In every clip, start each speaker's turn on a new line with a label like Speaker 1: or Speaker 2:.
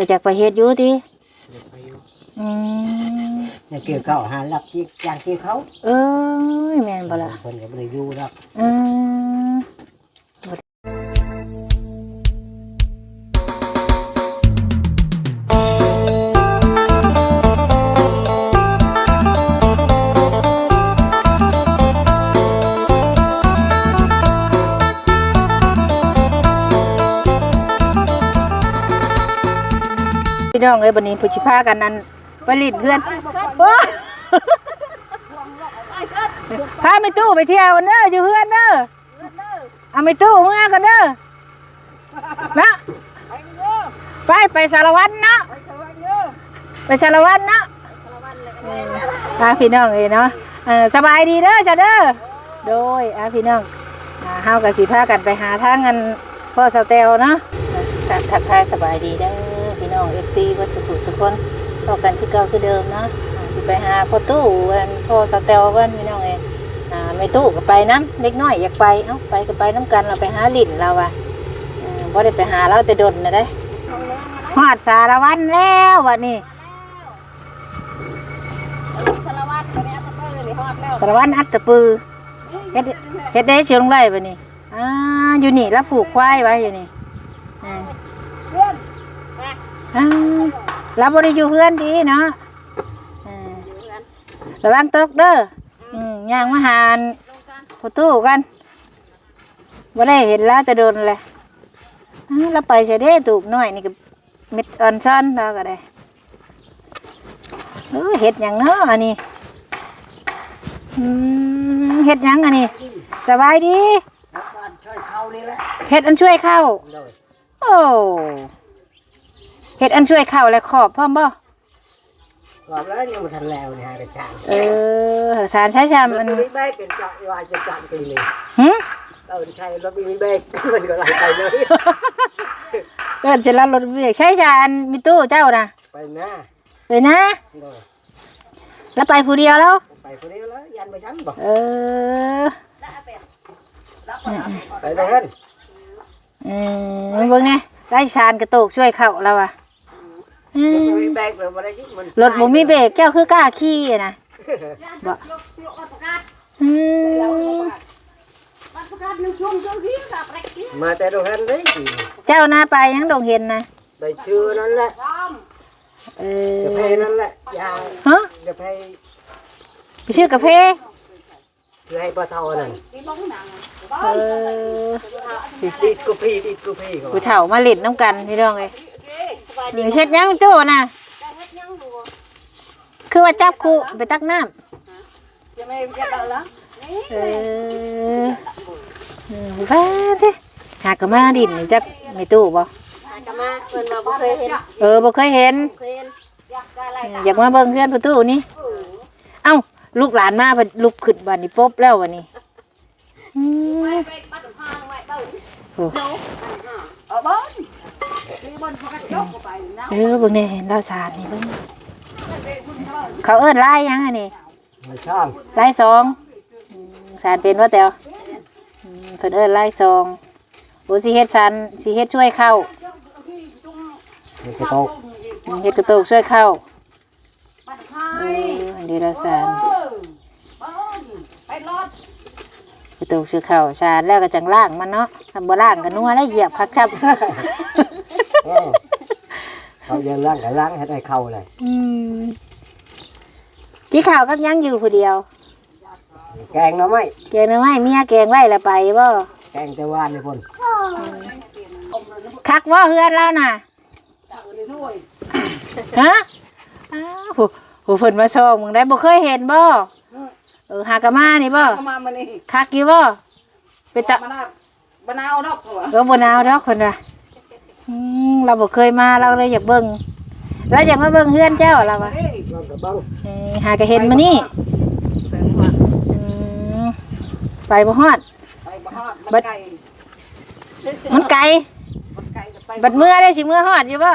Speaker 1: ก็จากไปเฮ็ดอยู่ติ
Speaker 2: เด็กไปอยู่
Speaker 1: อืม
Speaker 2: เนี่ยเกี่ยวเขาหารับที่ยางเกี่ยวเขา
Speaker 1: เอ้ยแม่นบ่ล่ะ
Speaker 2: คนก็บ่ได้อยู่แล้ว
Speaker 1: อืม พี่น้องเอ้ยบัดนี้ผู้สิพากันนั้นไปลิดเพื่อนโอ้พาไม่ตู้ไปเที่ยวกันเด้ออยู่เพื่อนเด้อเอาไม่ตู้เมื่อกันเด้อนะไปไปสารวัตรเนาะไปสารวัตรเนาะออพาพี่น้องเอ้ยเนาะสบายดีเด้อจ้ะเด้อโดยอะพี่น้องอ่าเฮากับสิพากันไปหาทางกันพ่อสาเตลเนาะทักทายสบายดีเด้อ น้อง FC วัดสุขุสุคนเข้ากันคือเก่าคือเดิมเนาะอ่าสิไปหาพ่อตู้กันพ่อเสาเตลกันพี่น้องเอ้ยอ่าไม่ตู้ก็ไปน้ำเล็กน้อยอยากไปเอ้าไปก็ไปน้ำกันเราไปหาลิ้นเราอะอ่าบ่ได้ไปหาเราแต่ดนนะได้ฮอดสารวันแล้ววันนี้
Speaker 3: สารวัตรไปเนี่ยตะเพื่อเลยฮอดแล้ว
Speaker 1: สารวัตรอัตตะปือเฮ็ดเฮ็ดได้เชียงไรบัดนี้อ่าอยู่นี่แล้วผูกควายไว้อยู่นี่อ่า
Speaker 3: เพื่อน
Speaker 1: อ่าเราบ่ได้อยู่เพื่อนดีเนาะอ่าระวังตกเด้ออืมย่างมาหาอันประตูกันบ่ได้เห็นแล้วแต่โดนเลยอ่าเราไปเสียเด้ตูบน้อยนี่ก็เม็ดอ่อนซ้อนเราก็ได้เออเห็ดหยังเนาะอันนี้อืมเห็ดหยังอันนี้สบายดี
Speaker 2: รับบ้านช่วยเขานี่แหละ
Speaker 1: เห็ดอันช่วยเข้า
Speaker 2: เลย
Speaker 1: โอ้ เห็ดอันช่วยเข้าและขอบพร้อมบ่
Speaker 2: ก่อนแล้วยังบ่ทันแล้วนี่ฮะกระจาง
Speaker 1: เออสารใช้ชาม
Speaker 2: มั
Speaker 1: มันน
Speaker 2: มีแบกเป็นจอดวายจะจอดปีนี้
Speaker 1: หึ
Speaker 2: เออใช่รถมีแบกมันก็ไหลไปเลย
Speaker 1: เกิดจะรับรถเบียกใช้ชานมีตู้เจ้านะ
Speaker 2: ไปหน้า
Speaker 1: ไปนะ
Speaker 2: เลย
Speaker 1: แล้วไปผู้เดียวแล้ว
Speaker 2: ไปคนเดียวแล้วยันไปชั้นบอก
Speaker 1: เออ
Speaker 2: ไปตรงนั้น
Speaker 1: เออเบิ่งแน่ไล่ชานกระโตกช่วยเข้าแล้วอะ อื
Speaker 2: รถ
Speaker 1: ม
Speaker 2: มีแบกเลยบ่ได้ยิงมัน
Speaker 1: รถบ่มีเบรกเจ้าคือกล้าขี่อะนะบ่อืม
Speaker 3: บัตรประกันหนึ่งช่วงช่วงที่แบบไรกี้
Speaker 2: มาแต่ตรงนั้นเลย
Speaker 1: เจ้าหน้าไปยังดงเห็นนะ
Speaker 2: ไปชื่อนั่นแหละ
Speaker 3: ซ้อม
Speaker 1: เอ
Speaker 2: จะ
Speaker 1: อ
Speaker 2: เพนั่นแหละยา
Speaker 1: ฮะ
Speaker 2: จะเพ
Speaker 1: ไปชื่อกาแฟ
Speaker 2: คือให้ปลาเท่านั่น
Speaker 3: ที่บ้องหนัง
Speaker 1: เออ
Speaker 2: ติดกูพี่ติดกูพี่เขา
Speaker 1: ผู้เฒ่ามาเล่นน้ำกันพี่น้องเอ้ย
Speaker 3: สบาย
Speaker 1: หญิงเฮ็ดหยังตู้น่ะ
Speaker 3: ได้เฮ็ดยังดู
Speaker 1: คือว่าจับคู่ไปตักน้ำ
Speaker 3: จะไม่เก็บเอาละนี่
Speaker 1: เออเออว้าเด้หากะมาดินนี่จักไม่ตู้บ่
Speaker 3: หากะมาเพิ่นมาบ่เคยเห็น
Speaker 1: เออบ่เคยเห็น
Speaker 3: เคยเห็นอยากได้อะไร
Speaker 1: เอออยากมาเบิ่งเพื่อนประตูนี่ เอ้า ลูกหลานมาเพิ่นลุกขึ้นบัดนี้ปบแล้วบัดนี้อืม
Speaker 3: ไปบัตรพางไว้เด้อ
Speaker 1: โอ้
Speaker 3: เอาบ่มีบน เขาก็ยกไปนะ
Speaker 1: เออเบิ่งแน่เห็นดาวสารนี่เบิ่งเขาเอิ้นลายหยังอันนี้
Speaker 2: ไม่ช่าง
Speaker 1: ลายสองอืมสารเป็นว่าแต๋วอืมเพิ่นเอิ้นลายสองโอ้สิเฮ็ดสารสิเฮ็ดช่วยเข้า
Speaker 2: มันจะตก
Speaker 1: อืมเฮ็ดกระโตกช่วยเข้า
Speaker 3: บัตรพา
Speaker 1: เอออันนี้เราสาร
Speaker 3: ไปรถ
Speaker 1: กระโตกช่วยเข้าสารแล้วก็จังล่างมันเนาะทำบ่ล่างก็นัวแล้วเหยียบคักจับ
Speaker 2: เออเขาจะล้างกับล้างให้ได้เข้าเลย
Speaker 1: อืมกินข้าวกับยังอยู่ผู้เดียว
Speaker 2: แกงเนาะไหม
Speaker 1: แกงหน่อไม้เมียแกงไว้แล้วไปบ่
Speaker 2: แกงแต่วานนี่พ่น
Speaker 1: คักว่าเฮือนแล้วน่ะฮะอ้าวโหโหเพิ่นมาส่งมึงได้บ่เคยเห็นบ่เออหากะมานี่บ่
Speaker 4: เข้ามามานี่
Speaker 1: คักอยู่บ่เป็นตะ
Speaker 4: มะนาวมะนาวดอกหัว
Speaker 1: เออบ่หนาวดอกเพิ่นว่า อืมเราบ่เคยมาเราเลยอยากเบิ่งเราอยากมาเบิ่งเฮือนเจ้าล่ะว่ะ
Speaker 4: นี่
Speaker 2: ลองกับเบ้าง
Speaker 1: เออหากะเห็นมานี่
Speaker 4: ไปหัว
Speaker 1: อืมไปบ่ฮอด
Speaker 4: ไปบ่ฮอด
Speaker 1: บั
Speaker 4: บั
Speaker 1: ด
Speaker 4: ดไก่
Speaker 1: มันไกล
Speaker 4: บัดไก่ก็ไป
Speaker 1: บัดเมื่อได้สิเมื่อฮอดอยู่บ่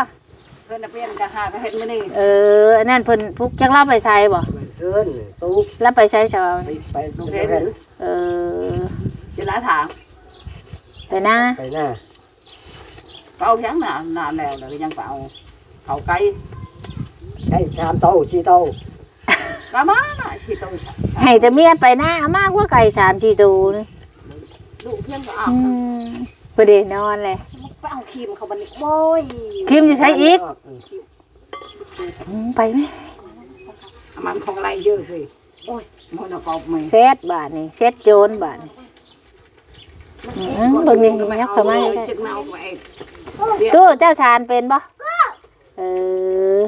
Speaker 4: เพิ่นน่ะเปลี่ยนจะหาก็เห็นมื้อนี้
Speaker 1: เอออันนั้นเพิ่นพุกจักเล่าไปใส่บ่
Speaker 2: เดินตู้
Speaker 1: แล้วไปใช้ชาว
Speaker 2: ไปไปลูกเห็น
Speaker 1: เออ
Speaker 4: จะหลายถาง
Speaker 1: ไปนะ
Speaker 2: ไปหน้า
Speaker 4: เป่าเพียงหน้าหน้าแล้วแล้วก็ยังเป่าเขาไก่
Speaker 2: ใช้สามโตสี่โต
Speaker 4: ก็มาน่ะสิโต
Speaker 1: ให้แต่เมียไปหน้าเอามากกว่าไก่สามสี่ตัวนึง
Speaker 4: ลูกเพียงก็เอา
Speaker 1: อืมประเด็นนอนเลย
Speaker 4: ไปเอาครีมเขาบันนี้โอ้ย
Speaker 1: คิมจะใช้อีกอืมไปไหม
Speaker 4: มันของอะไรเยอะสิโอ้ยมันเอากอบมือ
Speaker 1: เซตบาทนี่เซตโจรบาทนี่อืมเบิ่งนี่ยักเข้ามาได้
Speaker 4: จึงเอาไป
Speaker 1: ตู้เจ้าชานเป็นปะเออ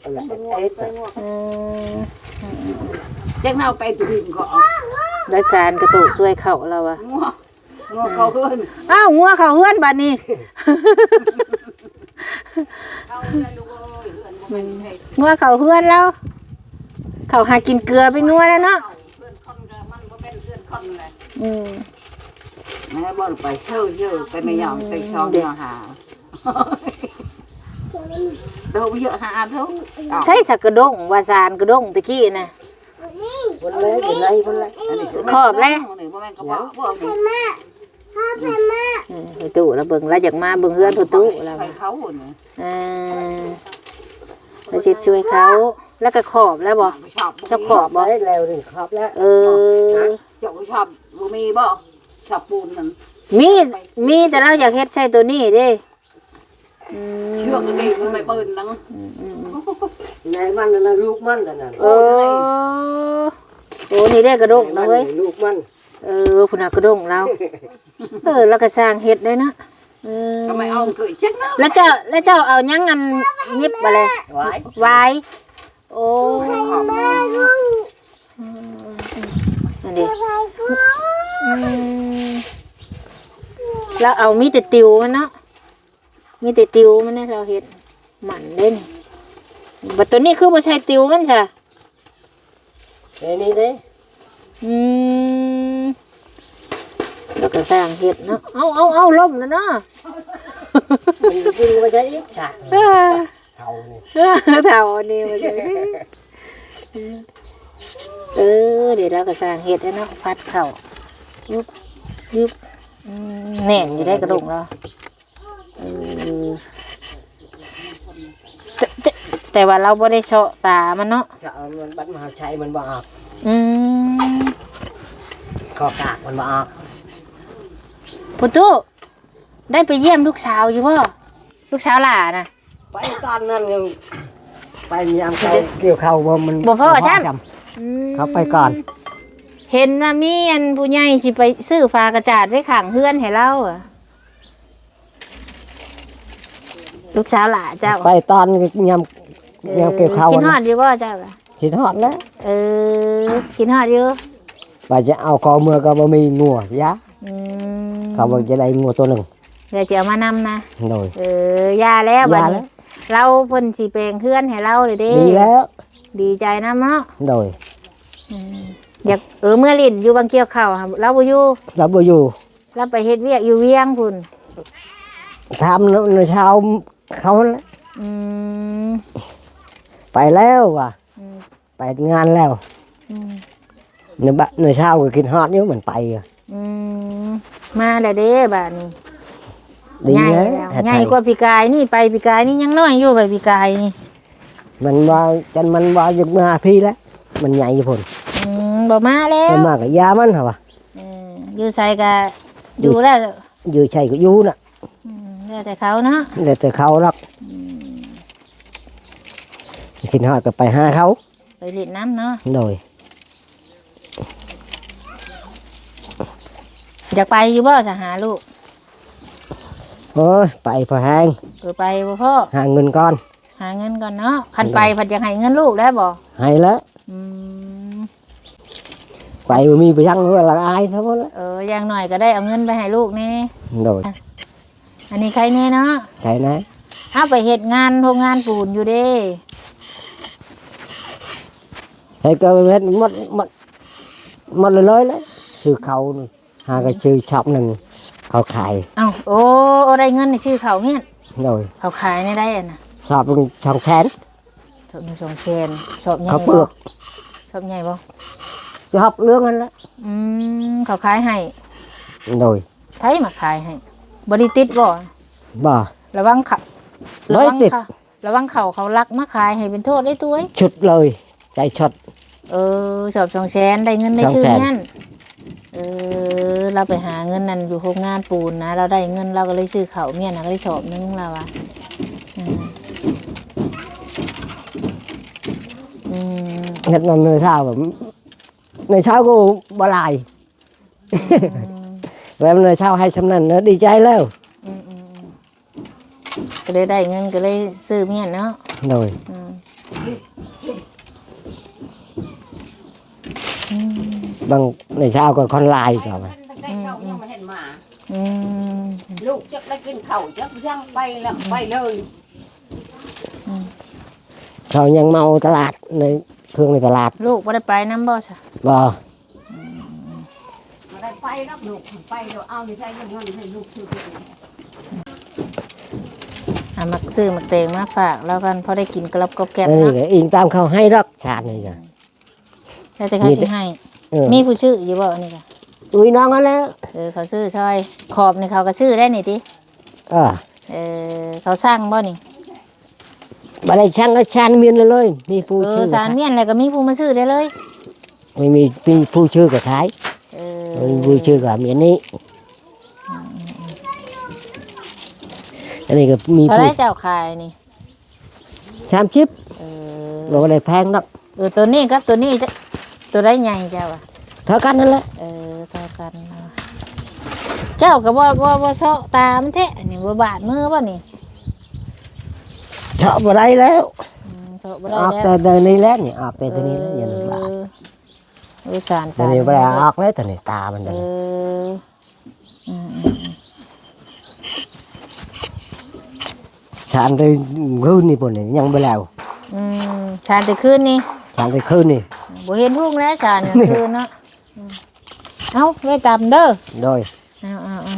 Speaker 2: เอ็ด
Speaker 1: อืม
Speaker 4: จึงเอาไปดื่มก็เอา
Speaker 1: แล้วชานกระตุกช่วยเข่าเราอะ
Speaker 4: งัวงัวเขาเพิ่น
Speaker 1: อ้าวงัวเขาเฮือนบาทนี่
Speaker 4: เอาเลยลูกเอ้ยเพื่อนบ่แม่นให้
Speaker 1: งัวเขาเฮือนแล้วเขาหากินเกลือไปนัวแล้วเนาะ
Speaker 4: เพื่อนคนก็มันบ่เป็นเพื่อนคนเลย
Speaker 1: อืม
Speaker 4: แม่บ่ไปเช่าเยอะไปไม่ยอมไปช่องเดียวหา เดี๋ยวเยอะหาเท่า
Speaker 1: ใช้สักกระดงวาซานกระดงตะกี้นะ
Speaker 2: คนแรกคนไรคนแรก
Speaker 1: ขอบเลย
Speaker 4: นี่บ่แม่นก็บอกพวกนี้
Speaker 1: อืมไปตู้แล้วเบิ่งแล้วอยากมาเบิ่งเฮือนประตูแล้ว
Speaker 4: ไปเขาเนี่ย
Speaker 1: อ่าแล้วสิช่วยเขาแล้วก็ขอบแล้วบ่
Speaker 4: ไปชอบ
Speaker 1: เจ้าขอบ
Speaker 2: บ่ได้แล้วนี่ครับแล้ว
Speaker 1: เออ
Speaker 4: เจ้าชอบบ่มีบ่ชอบปูนนั่น
Speaker 1: มีมีแต่เราอยากเฮ็ดใช้ตัวนี้เด้อืม
Speaker 4: เชือกนี่มันไม่เปิ้นนัง
Speaker 2: นายมันนั่นนะลูกมันนั่นน่ะ
Speaker 1: โอ้โอ้นี่ได้กระดงนะเว้ย
Speaker 2: ลูกมัน
Speaker 1: เออพุ่นน่ะกระดงเราเออแล้วก็สร้างเฮ็ดได้นะเออ
Speaker 4: ก็ไม่เอาเคยจักนะ
Speaker 1: แล้วเจ้าแล้วเจ้าเอาหยังงันยิบมาเลย
Speaker 2: ไว้
Speaker 1: ไว้โอ้
Speaker 4: ขอบ
Speaker 1: นั่นดิอืมแล้วเอามีแต่ติวมันเนาะ มีแต่ติวมันเนี่ยเราเฮ็ดหมันเล่นบัดตัวนี้คือบ่ใช่ติวมันจ้ะ
Speaker 2: ไอ้นี่เด้
Speaker 1: อืมแล้วก็สร้างเฮ็ดเนาะเอาเอาเอาล่มแล้วเนาะ
Speaker 2: มันกินมาใช้อีกฉาก
Speaker 1: เออ
Speaker 2: เท่านี่
Speaker 1: เออเท่าอันนี้มาเลยเออเดี๋ยวเราก็สร้างเห็ดแล้วเนาะพัดเข่ายุบยุบอืมแหน่นอยู่ได้กระดงเราเออ แต่แต่แต่ว่าเราไ่ได้เชาะตามันเนาะ
Speaker 2: จะเอามันบัดมหาชัยมันบ่ออก
Speaker 1: อืม
Speaker 2: คอกากมันบ่ออก
Speaker 1: พุตุได้ไปเยี่ยมลูกสาวอยู่บ่ลูกสาวหล่านะ
Speaker 2: ไปตอนนั้นยังไปยามเขาเกี่ยวเข้าบ่มัน
Speaker 1: บ่พอใช่
Speaker 2: จเขาไปก่อน
Speaker 1: เห็นว่ามีอันผู้ใหญ่สิไปซื้อฟ้ากระจาดไว้ข้างเฮือนให้เราอะ ลูกสาวหล่าเจ้า
Speaker 2: ไปตอนยามยามเกี่ยวเข้า
Speaker 1: กินฮอ
Speaker 2: นะ
Speaker 1: ดอยู่บ่เจ้าอะ
Speaker 2: คิดฮอดแล้ว
Speaker 1: เออกินฮอดอยู่
Speaker 2: ว่าจะเอาคอเมื่อก็บ่มีงัวยะ
Speaker 1: อืม
Speaker 2: เขาบอกจะได้งัวตัวหนึ่ง
Speaker 1: เดี๋ยวจะเอามานำนะ
Speaker 2: โดย
Speaker 1: เออยาแล้วบัด
Speaker 2: ยาแล้
Speaker 1: นี้
Speaker 2: ว
Speaker 1: เราเพิ่นสิแปลงเฮือนให้เราเลยเด้
Speaker 2: ดีแล้ว
Speaker 1: ดีใจนํเนาะ
Speaker 2: โดย
Speaker 1: อืมอยากเออเมื่อลิ้นอยู่บางเกี่ยวข้าวค่ะเราบ่อยู่
Speaker 2: เราบ่อยู่
Speaker 1: เราไปเฮ็ดเวียกอยู่เวียงพุ่น
Speaker 2: ทำในเช้า เขาแล้ว
Speaker 1: อืม
Speaker 2: ไปแล้วว่ะ
Speaker 1: อืม
Speaker 2: ไปงานแล้ว
Speaker 1: อืม
Speaker 2: ในบะในเช้าก็กินฮอดอยู่เหมือนไปอะ
Speaker 1: อืมมาแล้วเด้บัดนี้
Speaker 2: ดี
Speaker 1: ใหญ่
Speaker 2: แล้ว
Speaker 1: แล้ว
Speaker 2: เฮ็ด
Speaker 1: ใหญ่
Speaker 2: ให้
Speaker 1: กว่าปีกายนี่ไปปีกายนี่ยังน้อยอยู่ไปปีกายนี่
Speaker 2: มันว่าจันมันว่าจะมาพี่แล้วมันใหญ่พุ่น
Speaker 1: อืมบ่มาแล้
Speaker 2: มั
Speaker 1: วน
Speaker 2: มากับยามันเหรอวะ
Speaker 1: เอออยู่ใส่ก็ดูแล้ว
Speaker 2: อยู่ใช่ก็อยู่น่ะ
Speaker 1: อืม แล้วแต่เขาเนาะ
Speaker 2: แต่แต่เขารับกินฮอดก็ไปหาเขา
Speaker 1: ไปเล่นน้ำเนาะ
Speaker 2: โดย
Speaker 1: อยากไปอยู่บ่จะหาลูก
Speaker 2: โอ้ยไปพอแห้ง
Speaker 1: เออไปบ่พ่อ
Speaker 2: หาเงินก่อน
Speaker 1: หาเงินก่อนเนาะคันไปผัดอยากให้เงินลูกได้บ่
Speaker 2: ให้แล้ว
Speaker 1: อืม
Speaker 2: ไปบ่มีไปยังว่าละอายทั้งหมดแล้ว
Speaker 1: เอออย่างหน่อยก็ได้เอาเงินไปให้ลูกแน่
Speaker 2: โดย
Speaker 1: อันนี้ใครแน่เนาะ
Speaker 2: ใช่นะ
Speaker 1: เอาไปเฮ็ดงานโรงงานปูนอยู่เด้
Speaker 2: ให้ก็เม็ดหมดหมดหมดเลยเลยเลยชื่อเขานี่หาก็ชื่อช็อปหนึ่งเขาขาย
Speaker 1: เอ้าโอ้โอ้ได้เงินในชื่อเขาเฮียน
Speaker 2: โดย
Speaker 1: เขาขายในได้อะนะ
Speaker 2: ชอบเป็นสองแสน
Speaker 1: ชอบมีสองแสนชอบใหญ่
Speaker 2: เขาวเปลื
Speaker 1: บ่
Speaker 2: อก
Speaker 1: ชอบใหญ่บ่
Speaker 2: ชอบเรื่องนั้นแหละ
Speaker 1: อืมเขาขายให้
Speaker 2: โดย
Speaker 1: ไผมาขายให้ บ่ได้ติดบ่
Speaker 2: บ่
Speaker 1: ระวังค่ะ
Speaker 2: บ่ได้ติด
Speaker 1: ค่ะระวังเขาเขาลักมาขายให้เป็นโทษได้ตัวเอ้ย
Speaker 2: ชุดเลย ใจช็อต
Speaker 1: เออสอบสองแสนได้เงินได้
Speaker 2: สอง
Speaker 1: ชื่อ
Speaker 2: แสน
Speaker 1: นั่นเออ เราไปหาเงินนั่นอยู่โรงงานปูนนะ เราได้เงินเราก็เลยซื้อเขาวเมียนะก็ได้สอบนึงเราอะอืมอืม
Speaker 2: เงินเงินเช้าแบบในเช้าก็บหลาย แล้วในเช้าให้ชำนันเนอะดีใจแล้ว
Speaker 1: อืมอืมอืมก็เลยได้เงินก็เลยซื้อเมียเนาะ
Speaker 2: โดย
Speaker 1: อืม
Speaker 2: บางในเช้าก็คอนไลน์ก็มา
Speaker 4: ตั้งแต่เช้ายังไม่เห็นหมา
Speaker 1: อืม
Speaker 4: ลูกจะได้กินข้าวจะยังไปแล้วไปเลย
Speaker 2: เขายังเมาตลาดในเครื่องในตลาด
Speaker 1: ลูกไม่ได้ไปน้ำบ่ใช่
Speaker 2: บ่
Speaker 4: มา ได้ไปแล้วลูกไปเดี๋ยวเอาอยู่ใช้ยังเงินให้ลูกซื้อกิน
Speaker 1: อะมักซื้อมักเตงมาฝากแล้วกันพอได้กินกระลบกรอบแกบ
Speaker 2: อันนี้
Speaker 1: เนาะ
Speaker 2: ก็อิงตามเขาให้รักชาตินี่จ้ะ
Speaker 1: แล้วแต่เขา
Speaker 2: มี
Speaker 1: สิ
Speaker 2: แต่
Speaker 1: ให้
Speaker 2: เออ
Speaker 1: มีผู้ชื่ออยู่บ่อันนี้ค่ะ
Speaker 2: อุ้ยน้องกันแล้ว
Speaker 1: เออเขาซื้อซอยขอบนี่เขาก็ซื้อได้นี่ติ
Speaker 2: เออ
Speaker 1: เออเขาสร้างบ่นี่
Speaker 2: บ่ได้ช่างก็ชานเมียนเลย มีผู้
Speaker 1: เอ
Speaker 2: ชื่
Speaker 1: อ
Speaker 2: อ
Speaker 1: สารเมียนอะไรก็มีผู้มาซื้อได้เลย
Speaker 2: ไม่มีมีผู้ชื่อกับท้าย
Speaker 1: เอ
Speaker 2: ไม่
Speaker 1: อ
Speaker 2: มีผู้ชื่อกับเมียนนี้ อันนี้ก็มี
Speaker 1: เขา
Speaker 2: ผู้
Speaker 1: ได้เจ้าขายนี่
Speaker 2: ชามชิป
Speaker 1: เออ
Speaker 2: บอกว่าได้แพงนัก
Speaker 1: เออตัวนี้ครับตัวนี้จะตัวได้ใหญ่เจ้าอะ
Speaker 2: เท่ากันนั่นแหละ
Speaker 1: เออเท่ากันเนาะเจ้าก็บ่บ่บ่เชาะตามันแท้นี่บ่บาดมือบ่นี่
Speaker 2: เฉาะบ่ได้แล้ว
Speaker 1: อืมเชาะบ่ได้
Speaker 2: ออก
Speaker 1: แล้ว
Speaker 2: แต่เดินนี้แล้วนี่ออกแต่ตัวนี้แล้วอย่าลืมว่า
Speaker 1: เออเออสาร
Speaker 2: ตั
Speaker 1: สาวร
Speaker 2: นี้บ่ได้ออกแล้วตัวนี้ตามัน
Speaker 1: เอ
Speaker 2: เดิน
Speaker 1: ออืม
Speaker 2: ชานได้คืนนี่ปุ่นนี่ยังบ่แล้ว
Speaker 1: อืมชานแต่คืนนี่
Speaker 2: ชานได้คืนนี่
Speaker 1: บ่เห็นทุ่งแล้วชานกลางคืนเนาะอืมเอ้าไว้ตามเด้อ
Speaker 2: โดย
Speaker 1: เอาเอาเอา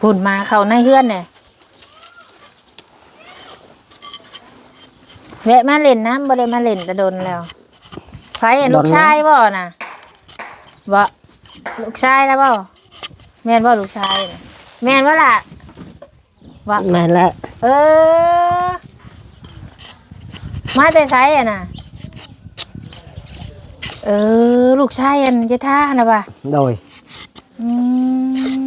Speaker 1: พุ่นมาเข้าในเฮือนเนี่ยแวะมาเล่นน้ำบ่ได้มาเล่นแต่โดนแล้วไฟอะลูกชายบ่น่ะบ่ลูกชายแล้วบ่แม่นบ่ลูกชายน่ะแม่นบ่ล่ะบ่
Speaker 2: แม่นแล้ว
Speaker 1: เออ มาแต่ไสอะน่ะเออ ลูกชายอันจะท่านะบ่ะ
Speaker 2: โดย
Speaker 1: อืม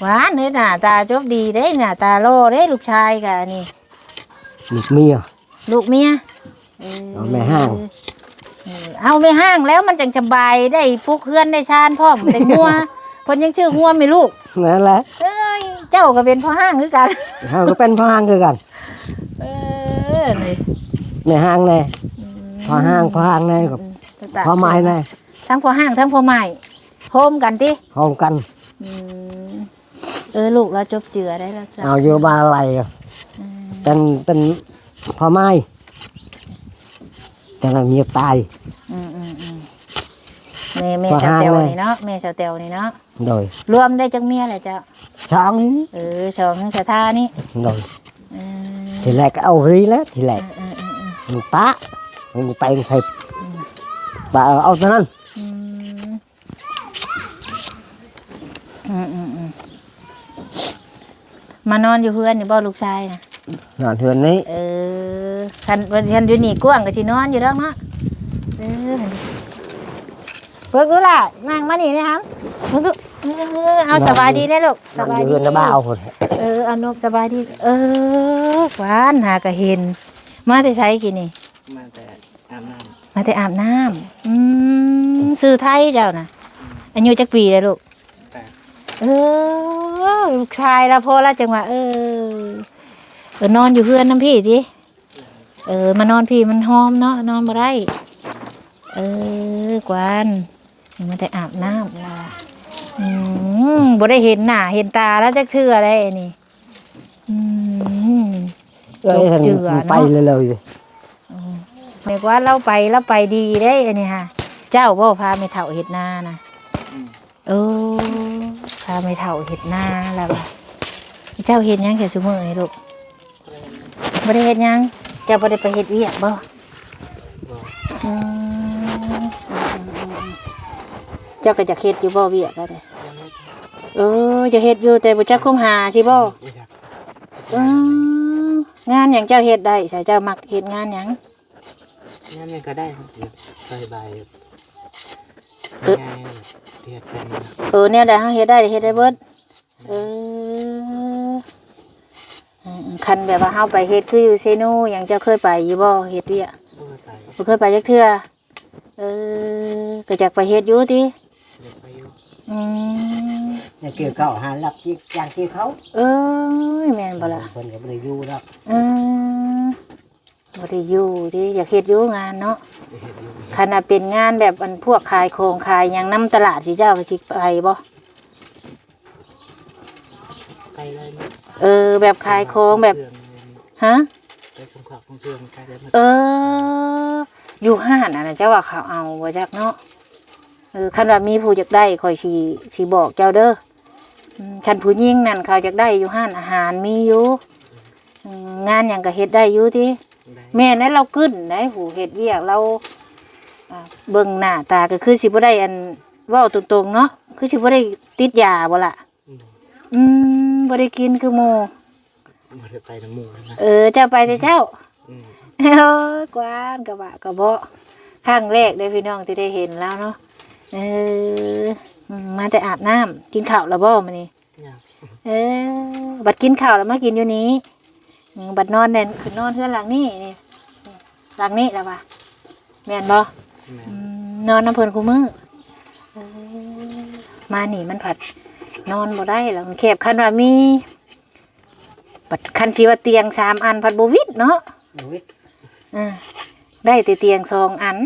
Speaker 1: หวานเลยหน้าตาจบดีเด้หน้าตาโลเด้ลูกชายกะนี่
Speaker 2: มีเมีย
Speaker 1: ลูกเมีย
Speaker 2: เอาแม่ห้าง
Speaker 1: เออเอาไม่ห้างแล้วมันจังสบายได้พวกเพื่อนได้ชานพร้อมได้งัวเพิ่นยังชื่องัวไม่ลูก
Speaker 2: นั่นแหละ
Speaker 1: เอ้ยเจ้าก็เป็นพ่อห้างคือกัน
Speaker 2: เฮาก็เป็นพ่อห้างคือกัน
Speaker 1: เออนี่
Speaker 2: ในห้างแน่พ่อห้างพ่อห้างแน่กับพ่อไม้แน่
Speaker 1: ทั้งพ่อห้างทั้งพ่อใหม่โฮมกันติ
Speaker 2: พร้อมกัน
Speaker 1: อืมเออลูกเราจบเจือได้แล้วจ้ะ
Speaker 2: เอาอยู่บ้านอะไรก็เป็นเป็นพ่อไม้แต่ละเมียตาย
Speaker 1: อืมอืมอืมแม่แม่
Speaker 2: พ่อ
Speaker 1: สาว
Speaker 2: ห้าง
Speaker 1: เตว
Speaker 2: เลย
Speaker 1: นี่เนาะแม่สาวเตวนี่เนาะ
Speaker 2: โดย
Speaker 1: รวมได้จักเมียแหละจ้ะ
Speaker 2: ช้างนี่
Speaker 1: เออสองสถานี่
Speaker 2: โดย
Speaker 1: เออ
Speaker 2: ทีแรกก็เอารีแล้วทีแรก
Speaker 1: เออเออเออ
Speaker 2: มันปะมันไปใครปะเอาเท่านั้น
Speaker 1: อืมอืมอืมอืมมานอนอยู่เพื่อนนี่บ่ลูกชายนะ
Speaker 2: นอนเฮือนนี้
Speaker 1: เออคันวันฉันอยู่นี่กว้างก็สินอนอยู่แล้วเนาะ เออเพิ่งรู้ล่ะนั่งมานี่นะครับเพิ่งรู้เออเอาสบายดีได้อลูก
Speaker 2: น
Speaker 1: ส
Speaker 2: อน
Speaker 1: บา
Speaker 2: อยยู่
Speaker 1: ดี
Speaker 2: เฮือนนะบ้าเอาคน
Speaker 1: เออเอานกสบายดี เออหวานหากะเห็น มาแต่ใช้กี่นี่
Speaker 5: มาแต่อาบน้
Speaker 1: มาแต่อาบน้ำอืมซื้อไทยเจ้านะอายุจักปีเลยลูกำ
Speaker 5: แต่
Speaker 1: เออลูกชายละพอละจังหวะเออเออนอนอยู่เพื่อนน้ำพี่ดิเออมานอนพี่มันหอมเนาะนอนมาได้ เออกวานมันแต่อาบน้ำล่ะอืมบ่ได้เห็นหน้าเห็นตาแล้วจักเทื่ออะไรนี่อืม
Speaker 2: เอ้ยท่าน
Speaker 1: เจือเนอะ
Speaker 2: ไปเลยเลย
Speaker 1: หมายว่าเราไปเราไปดีได้อันนี้ค่ะเจ้าบ่พาไม่เท่าเห็ดนานะเออพาไม่เท่าเห็ดนาแล้วล่ะเจ้าเห็ดหยังแค่ชั่วโมงไอ้ลูกบ่ได้เห็ดหยังเจ้าบ่ได้ไปเห็ดเวียกบ่อืม เจ้าก็จะเฮ็ดอยู่บ่เวียกก็ได้เออจะเฮ็ดอยู่แต่บ่จักคมหาสิบ่อืมงานหยังเจ้าเฮ็ดได้ใส่เจ้ามักเฮ็ดงานหยัง
Speaker 5: นั่นมันก็ได้ครับสบาย
Speaker 1: เอ๊ะ
Speaker 5: ง่ายๆเทียบกันนะ
Speaker 1: เออแนวใดเฮาเฮ็ดได้เฮ็ดได้เบิดเอออืมคันแบบว่าเฮาไปเฮ็ดคืออยู่เซโนหยังเจ้าเคยไปอยู่บ่เฮ็ดเวีย
Speaker 5: ผู้ใส่
Speaker 1: บ่เคยไปจักเทื่อเออก็อยากไปเฮ็ดอยู่ติ
Speaker 5: เด็ก อายุ
Speaker 1: อืม
Speaker 2: จะเกี่ยวเก่าหารับที่อย่างที่เขา
Speaker 1: เอ้ยแม่นบ่ล่ะ
Speaker 2: คนก็บ่ได้อยู่แล้ว
Speaker 1: เออบ่ได้อยู่ดิอยากเฮ็ดอยู่งานเนาะ
Speaker 5: เห็นอยู่
Speaker 1: ขนาดเป็นงานแบบอันพวกขายของขายหยังนำตลาดสิเจ้าก็สิไปบ่
Speaker 5: ไปเลยนะ
Speaker 1: เออ แบบขายของแบบ
Speaker 5: เครื่องเลย
Speaker 1: ฮะ
Speaker 5: ไปสงขลาของเครื่องไปเลยมา
Speaker 1: เออ อยู่ห้านอะนะเจ้าว่าเขาเอาบ่จักเนาะ เออคันว่ามีผู้อยากได้คอยสิสิบอกเจ้าเด้ออืมฉันผู้หญิงนั่นเขาอยากได้อยู่ห้านอาหารมีอยู่อืมงานหยังก็เฮ็ดได้อยู่ติ
Speaker 5: ได้
Speaker 1: แม่นั้นเราขึ้นได้ผู้เฮ็ดเวียกเราอ่าเบิ่งหน้าตาก็คือสิบ่ได้อันเว้าตรงๆเนาะคือสิบ่ได้ติดยาบ่ล่ะ
Speaker 5: อืม
Speaker 1: อืมบ่ได้กินคือหมู่
Speaker 5: มาเดี๋ยวไปน้ำหมูนะ
Speaker 1: เออเจ้าไปแต่เจ้า
Speaker 5: อืม
Speaker 1: เออกวานกระบะกระเบาะครั้งแรกได้พี่น้องที่ได้เห็นแล้วเนาะ เอออืมมาแต่อาบน้ำกินข้าวแล้วบ่มานี่
Speaker 5: เนี่ย
Speaker 1: เออ บัดกินข้าวแล้วมากินอยู่นี้อืมบัดนอนเน่นคือนอนเพื่อนหลังนี่นี่หลังนี้แล้วปะแม่นบ่
Speaker 5: แม่
Speaker 1: อืมนอนน้ำเพลินคูมือเออมานี่มันผัด นอนบ่ได้หรอกแคบคันว่ามีบัดคันชีว่าเตียงสามอันผัดบวิดเนาะ
Speaker 2: ชีวิต
Speaker 1: อ่าได้แต่เตียงสองอัน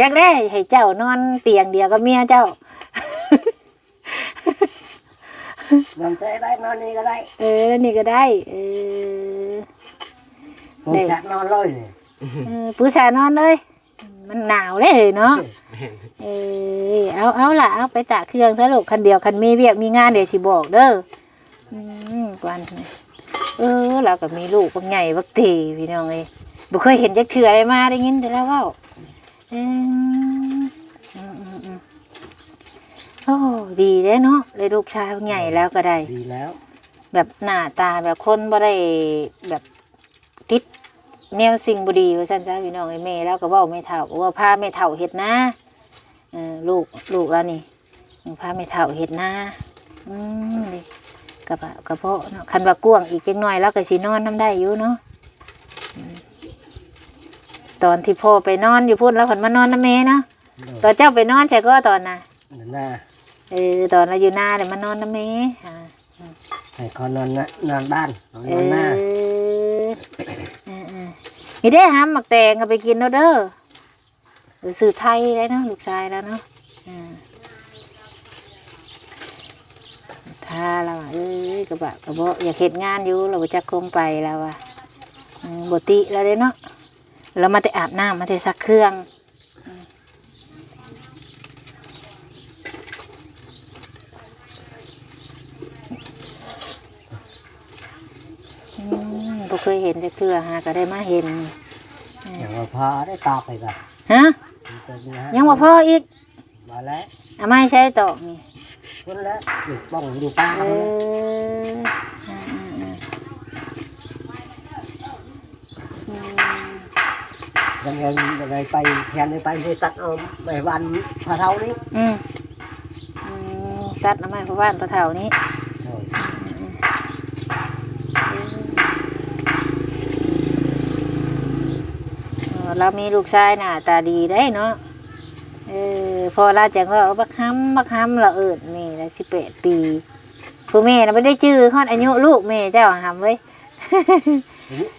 Speaker 1: จักได้ให้เจ้านอนเตียงเดียวกับเมียเจ้า
Speaker 2: นอนใจได้นอนนี่ก็ได้
Speaker 1: เออ นี่ก็ได้ เออ
Speaker 2: ผมจะนอนเลยนี่
Speaker 1: เออผู้ชายนอนเลย มันหนาวเลยเนาะ
Speaker 5: แม่
Speaker 1: เออ เอาเอาล่ะ เอาไปตากเครื่องซะลูกคันเดียวคันมีเวียกมีงานเดี๋ยวสิบอกเด้อ อืมกวนเออเราก็มีลูกบักใหญ่บักตีพี่น้องเอ้ยบ่เคยเห็นจักเถื่ออะไรมาได้ยินแต่แล้วเว้า เอออืมอืมอืมโอ้ดีเด้เนาะเลยลูกชายบักใหญ่แล้วก็ได้
Speaker 2: ดีแล้ว
Speaker 1: แบบหน้าตาแบบคนบ่ได้แบบติดแนวสิ่งบ่ดีว่าซั่นซะพี่น้องไอ้แม่แล้วก็เว้าไม่เท่าว่าพาแม่เท่าเฮ็ดนาเออลูกลูกแล้วนี่พาแม่เท่าเฮ็ดนาอืมนี่กระบะกระเพาะเนาะคันว่ากวางอีกจังหน่อยแล้วก็สินอนน้ำได้อยู่เนาะอืม ตอนที่พ่อไปนอนอยู่พุ่นแล้วเพิ่นมานอนน้ำแม่เนาะตอนเจ้าไปนอนใช่ก็ตอนน่ะ
Speaker 2: นั่นน่ะ
Speaker 1: เออตอนเราอยู่นาเนี่ยมานอนน้ำแม่อ่า
Speaker 2: ให้เขานอนนะนอนบ้านนอน
Speaker 1: เออ
Speaker 2: หน้า
Speaker 1: เออเออนี่ได้ห้ามหมักแตงเอาไปกินแล้วเด้อหรือสื่อไทยได้เนาะลูกชายแล้วเนาะอ่าถ้าเราอะเอ้ยกระบะกระเบาอยากเห็นงานอยู่เราจะคงไปแล้วว่ะอืมบติแล้วเด้เนาะ เรามาแต่อาบน้ำมาแต่ซักเครื่องอืมบ่เคยเห็นจะเทื่อหาก็ได้มาเห็น
Speaker 2: อย่างว่าพอได้ตอกไปก่อน
Speaker 1: ฮะ
Speaker 2: มันจะมีฮะ
Speaker 1: ยังบ่พออีก
Speaker 2: มาแล้ว
Speaker 1: อะไม่ใช่ตอกนี่
Speaker 2: คนแล้วอยู่บ้องอยู่ป้า
Speaker 1: เอ
Speaker 2: เลย
Speaker 1: ออ่าอ่าอ่าอืม
Speaker 2: ยังไงยังไงไปแทนไปไปตัดเอาไปวันพาเท่านี้
Speaker 1: อืมอืมตัดน้ำมันพระว่านตัวเท่านี้
Speaker 2: อ้ย
Speaker 1: เอเรามีลูกชายหน้าตาดีได้เนาะเออพอเราจังว่าเอาบักฮัมบักฮัมเราเอิดแม่ละสิบแปดปีผู้แม่น่ะไม่ได้จื้อฮอดอายุลูกแม่เจ้าหำไว้ย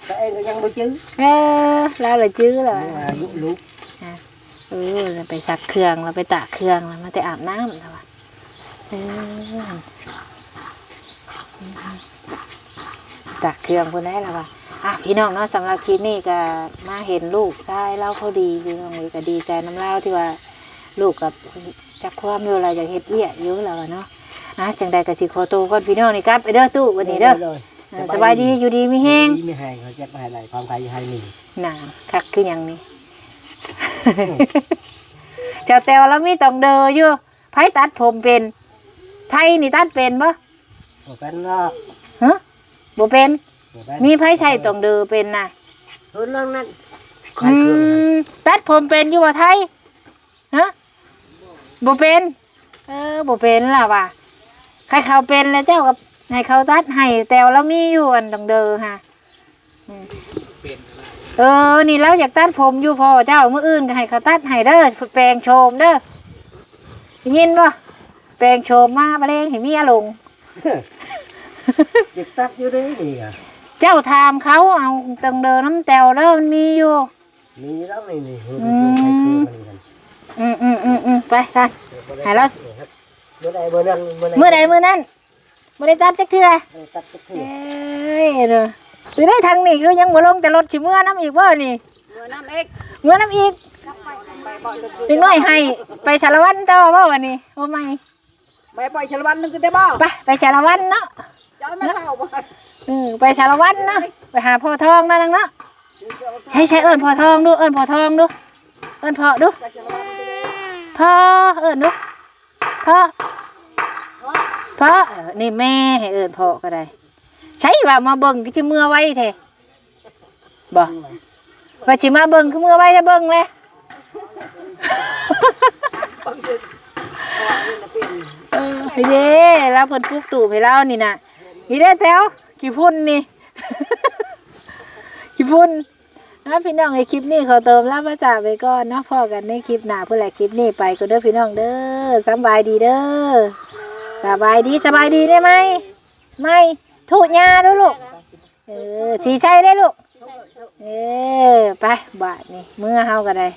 Speaker 2: แต่เองก็ยังไม่จื้อ
Speaker 1: เออเราเลยจื้อแล้ว
Speaker 2: อายุลูก
Speaker 1: เออเราไปซักเครื่องเราไปตากเครื่องเรามาแต่อาบน้ำแล้วอะเออตากเครื่องคนได้แล้วว่ะอะพี่น้องเนาะสำหรับคลิปนี้ก็มาเห็นลูกชายเล่าเขาดีพี่น้องเลยก็ดีใจน้ำเล่าที่ว่าลูกกับจักความอยู่อะไรอยากเฮ็ดเวียกอยู่แล้วอะเนาะอะจังใดก็สิขอตัวก่อนพี่น้องนี่ครับไปเด้อตู้วันนี้เด้อ
Speaker 2: เลย
Speaker 1: เออ สบายดีอยู่ดีมีแห้ง
Speaker 2: ไม่ให้เขาจะไม่ให้ไรความใครให้หนึ่ง
Speaker 1: หนาคักคือหยังนี่เจ้าแตวแล้วมีตองเดออยู่ไผตัดผมเป็น ไทยนี่ตัดเป็นปะ
Speaker 2: บอกกันว่า
Speaker 1: ฮะบ่เป็น
Speaker 2: บ
Speaker 1: มีไผใช้ตองเดือเป็นน่ะ
Speaker 2: เออนั่งนั่นใคร
Speaker 1: อื
Speaker 2: เครื่องนั้น
Speaker 1: มตัดผมเป็นอยู่บ่ไทยฮะบ่เป็น เออบ่เป็นล่ะว่ะใครเขาเป็นแล้วเจ้ากับ ให้เขาตัดให้แต่เรามีอยู่อันตองเดือค่ะอืมเออ นี่เราอยากตัดผมอยู่พอเจ้ามื้ออื่นก็ให้เขาตัดให้เด้อแปลงโฉมเด้อได้ยินบ่แปลงโฉมมาบ่เลงให้เมียลง
Speaker 2: จะตัดอยู่ได้นี่อะ
Speaker 1: เจ้าถามเขาเอาตังเดินน้ำแตวแล้วมันมีอยู่
Speaker 2: มีแล้วนี่นี่เออ
Speaker 1: อื
Speaker 2: ใคร
Speaker 1: ม
Speaker 2: เครื่องมันกัน
Speaker 1: อืมอืมอืมอืมไปสันให้เรา
Speaker 2: เมื่อใดเมื่อนั้น
Speaker 1: เมื่อใดเมื่อนั้น มื่อใดตัดจักเทื่อ
Speaker 2: ตัดก็คือ
Speaker 1: เอ้ยเด้อหรือได้ทางนี้คือยังบ่ลงแต่รถสิเมื่อน้ำอีกบ่นี่
Speaker 3: เมื่อน้ำเอ็ก
Speaker 1: เมื่อน้ำอีกเด็กน้อยให้ ไปสารวัตรต่อบ่วันนี้โอ้ไม่
Speaker 3: ไปปล่อยชลวันนึงก็ได้บ่
Speaker 1: ไปไปสารวัตรเนาะ
Speaker 3: ย้อนไม่เข้าบ่
Speaker 1: อืมไปสารวัตรเนาะไปหาพ่อทองนั่นเนาะใช่ใช่เอิ้นพ่อทองดูเอิ้นพ่อทองดูเอิ้นพ่อดูพ่อเอิ้นดูพ่อเพราะนี่แม่ให้เอิญพ่อก็ได้ ใช่ว่ามาเบิ่งก็จะเมื่อไว้แท้บ่ว่าสิมาเบิ่งคือเมื่อไว้ถ้าเบิ่งเลยเออเด้แล้วเพิ่นปลูกตู่ให้เรานี่น่ะนี่เด้แต้วกี่พุ่นนี่กี่พุ่นนะพี่น้องในคลิปนี้ขอเติมลาพระจ่าไปก่อนเนาะพอกันในคลิปหน้าเพื่อแหละคลิปนี้ไปก็เด้อพี่น้องเด้อสบายดีเด้อ สบายดีสบายดีได้ไหมไม่ถูกยาด้วยลูกเออสีใช่ได้ลูกเออไปบาทนี่เมื่อเฮาก็ได้